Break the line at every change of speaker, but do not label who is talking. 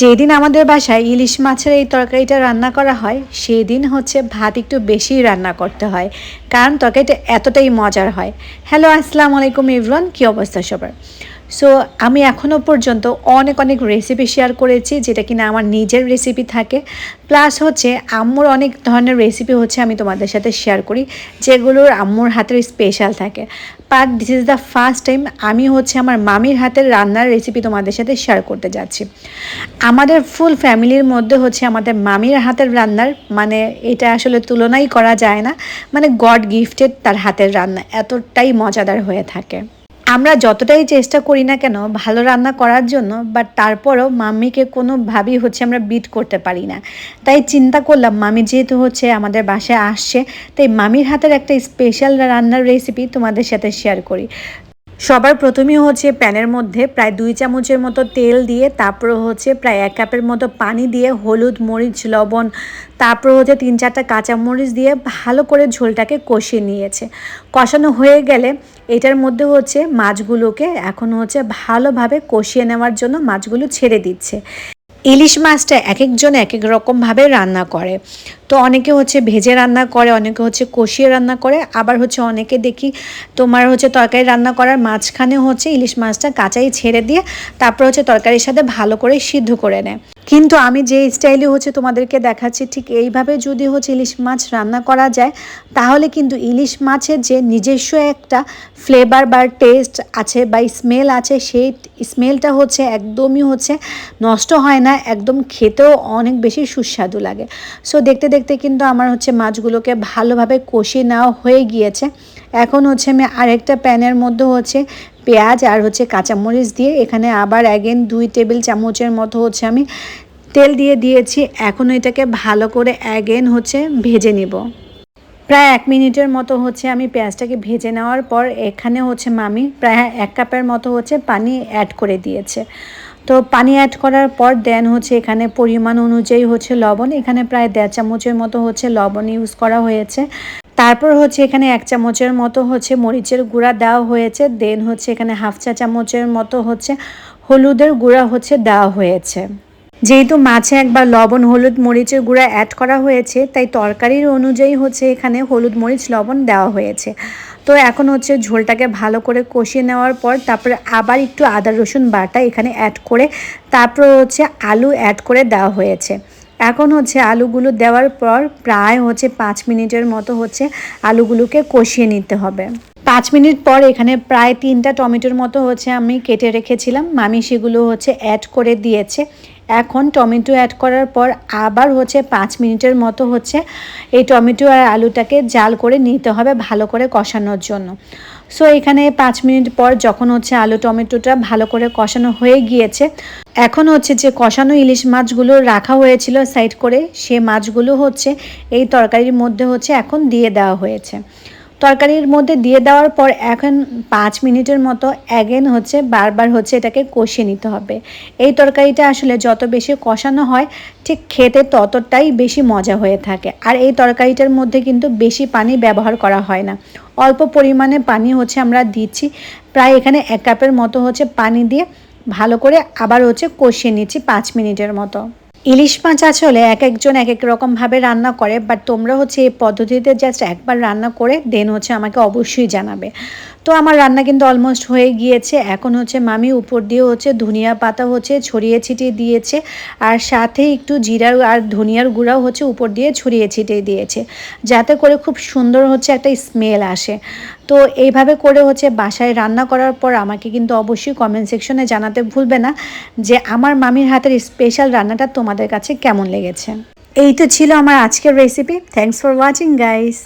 যেদিন আমাদের বাসায় ইলিশ মাছের এই তরকারিটা রান্না করা হয় সেই দিন হচ্ছে ভাত একটু বেশি রান্না করতে হয়, কারণ তরকারিটা এতটাই মজার হয়। হ্যালো আসসালামু আলাইকুম ইভরান কী অবস্থা সবার? সো আমি এখনও পর্যন্ত অনেক অনেক রেসিপি শেয়ার করেছি যেটা কিনা আমার নিজের রেসিপি থাকে। প্লাস হচ্ছে আম্মুর অনেক ধরনের রেসিপি হচ্ছে আমি তোমাদের সাথে শেয়ার করি, যেগুলোর আম্মুর হাতের স্পেশাল থাকে। But this is the first time আমি হচ্ছে আমার মামির হাতের রান্নার রেসিপি তোমাদের সাথে শেয়ার করতে যাচ্ছি। আমাদের ফুল ফ্যামিলির মধ্যে হচ্ছে আমাদের মামির হাতের রান্নার মানে এটা আসলে তুলনাই করা যায় না। মানে গড গিফটেড তার হাতের রান্না, এতটাই মজাদার হয়ে থাকে। আমরা যতটাই চেষ্টা করি না কেন, ভালো রান্না করার জন্য বাট তারপরও মাম্মিকে কোনোভাবেই হচ্ছে আমরা বিট করতে পারি না। তাই চিন্তা করলাম মামি যেহেতু হচ্ছে আমাদের বাসায় আসছে, তাই মামির হাতের একটা স্পেশাল রান্নার রেসিপি তোমাদের সাথে শেয়ার করি। সবার প্রথমে হচ্ছে প্যানের মধ্যে প্রায় দুই চামচের মতো তেল দিয়ে, তারপর হচ্ছে প্রায় এক কাপের মতো পানি দিয়ে, হলুদ, মরিচ, লবণ, তারপর হচ্ছে তিন চারটা কাঁচামরিচ দিয়ে ভালো করে ঝোলটাকে কষিয়ে নিয়েছে। কষানো হয়ে গেলে এটার মধ্যে হচ্ছে মাছগুলোকে এখন হচ্ছে ভালোভাবে কষিয়ে নেওয়ার জন্য মাছগুলো ছেড়ে দিচ্ছে। ইলিশ মাছটা এক একজন এক এক রকমভাবে রান্না করে। তো অনেকে হচ্ছে ভেজে রান্না করে, অনেকে হচ্ছে কষিয়ে রান্না করে, আবার হচ্ছে অনেকে দেখি তোমার হচ্ছে তরকারি রান্না করার মাঝখানে হচ্ছে ইলিশ মাছটা কাঁচাই ছেড়ে দিয়ে তারপর হচ্ছে তরকারির সাথে ভালো করে সিদ্ধ করে নেয়। কিন্তু আমি যে স্টাইলে হচ্ছে তোমাদেরকে দেখাচ্ছি, ঠিক এইভাবে যদি হচ্ছে ইলিশ মাছ রান্না করা যায়, তাহলে কিন্তু ইলিশ মাছের যে নিজস্ব একটা ফ্লেভার বা টেস্ট আছে বা স্মেল আছে, সেই স্মেলটা হচ্ছে একদমই হচ্ছে নষ্ট হয় না, একদম খেতেও অনেক বেশি সুস্বাদু লাগে। সো দেখতে দেখতে কিন্তু আমার হচ্ছে মাছগুলোকে ভালোভাবে কষিয়ে নেওয়া হয়ে গিয়েছে। এখন হচ্ছে আমি আরেকটা প্যানের মধ্যে হচ্ছে পেঁয়াজ আর হচ্ছে কাঁচামরিচ দিয়ে এখানে আবার অ্যাগেন দুই টেবিল চামচের মতো হচ্ছে আমি তেল দিয়ে দিয়েছি। এখন এটাকে ভালো করে অ্যাগেন হচ্ছে ভেজে নিব। প্রায় এক মিনিটের মতো হচ্ছে আমি পেঁয়াজটাকে ভেজে নেওয়ার পর এখানে হচ্ছে মামি প্রায় এক কাপের মতো হচ্ছে পানি অ্যাড করে দিয়েছে। তো পানি অ্যাড করার পর দেন হচ্ছে এখানে পরিমাণ অনুযায়ী হচ্ছে লবণ, এখানে প্রায় দেড় চামচের মতো হচ্ছে লবণ ইউজ করা হয়েছে। তারপর হচ্ছে এখানে এক চামচের মতো হচ্ছে মরিচের গুঁড়া দেওয়া হয়েছে। দেন হচ্ছে এখানে হাফ চা চামচের মতো হচ্ছে হলুদের গুঁড়া হচ্ছে দেওয়া হয়েছে। যেহেতু মাছে একবার লবণ, হলুদ, মরিচের গুঁড়া অ্যাড করা হয়েছে, তাই তরকারির অনুযায়ী হচ্ছে এখানে হলুদ, মরিচ, লবণ দেওয়া হয়েছে। তো এখন হচ্ছে ঝোলটাকে ভালো করে কষিয়ে নেওয়ার পর তারপরে আবার একটু আদা, রসুন বাটা এখানে অ্যাড করে তারপর হচ্ছে আলু অ্যাড করে দেওয়া হয়েছে। এখন হচ্ছে আলুগুলো দেওয়ার পর প্রায় হচ্ছে পাঁচ মিনিটের মতো হচ্ছে আলুগুলোকে কষিয়ে নিতে হবে। পাঁচ মিনিট পর এখানে প্রায় তিনটা টমেটোর মতো হচ্ছে আমি কেটে রেখেছিলাম। মামি সেগুলো হচ্ছে অ্যাড করে দিয়েছে। এখন টমেটো অ্যাড করার পর আবার হচ্ছে পাঁচ মিনিটের মতো হচ্ছে এই টমেটো আর আলুটাকে জাল করে নিতে হবে ভালো করে কষানোর জন্য। সো এখানে পাঁচ মিনিট পর যখন হচ্ছে আলু টমেটোটা ভালো করে কষানো হয়ে গিয়েছে এখন হচ্ছে যে কষানো ইলিশ মাছগুলো রাখা হয়েছিল সাইড করে, সে মাছগুলো হচ্ছে এই তরকারির মধ্যে হচ্ছে এখন দিয়ে দেওয়া হয়েছে। তরকারির মধ্যে দিয়ে দেওয়ার পর এখন পাঁচ মিনিটের মতো অ্যাগেন হচ্ছে বারবার হচ্ছে এটাকে কষিয়ে নিতে হবে। এই তরকারিটা আসলে যত বেশি কষানো হয়, ঠিক খেতে ততটাই বেশি মজা হয়ে থাকে। আর এই তরকারিটার মধ্যে কিন্তু বেশি পানি ব্যবহার করা হয় না। অল্প পরিমাণে পানি হচ্ছে আমরা দিচ্ছি। প্রায় এখানে এক কাপের মতো হচ্ছে পানি দিয়ে ভালো করে আবার হচ্ছে কষিয়ে নিচ্ছি পাঁচ মিনিটের মতো। ইলিশ মাছ আসলে এক একজন এক এক রকমভাবে রান্না করে বাট তোমরা হচ্ছে এই পদ্ধতিতে জাস্ট একবার রান্না করে দেন হচ্ছে আমাকে অবশ্যই জানাবে। তো আমার রান্না কিন্তু অলমোস্ট হয়ে গিয়েছে। এখন হচ্ছে মামি উপর দিয়ে হচ্ছে ধনিয়া পাতা হচ্ছে ছড়িয়ে ছিটিয়ে দিয়েছে আর সাথে একটু জিরার আর ধনিয়ার গুঁড়াও হচ্ছে উপর দিয়ে ছড়িয়ে ছিটিয়ে দিয়েছে। যাতে করে খুব সুন্দর হচ্ছে একটা স্মেল আসে। তো এইভাবে করে হচ্ছে বাসায় রান্না করার পর আমাকে কিন্তু অবশ্যই কমেন্ট সেকশনে জানাতে ভুলবে না যে আমার মামির হাতের স্পেশাল রান্নাটা তোমাদের কাছে কেমন লেগেছে। এই তো ছিল আমার আজকের recipe thanks for watching guys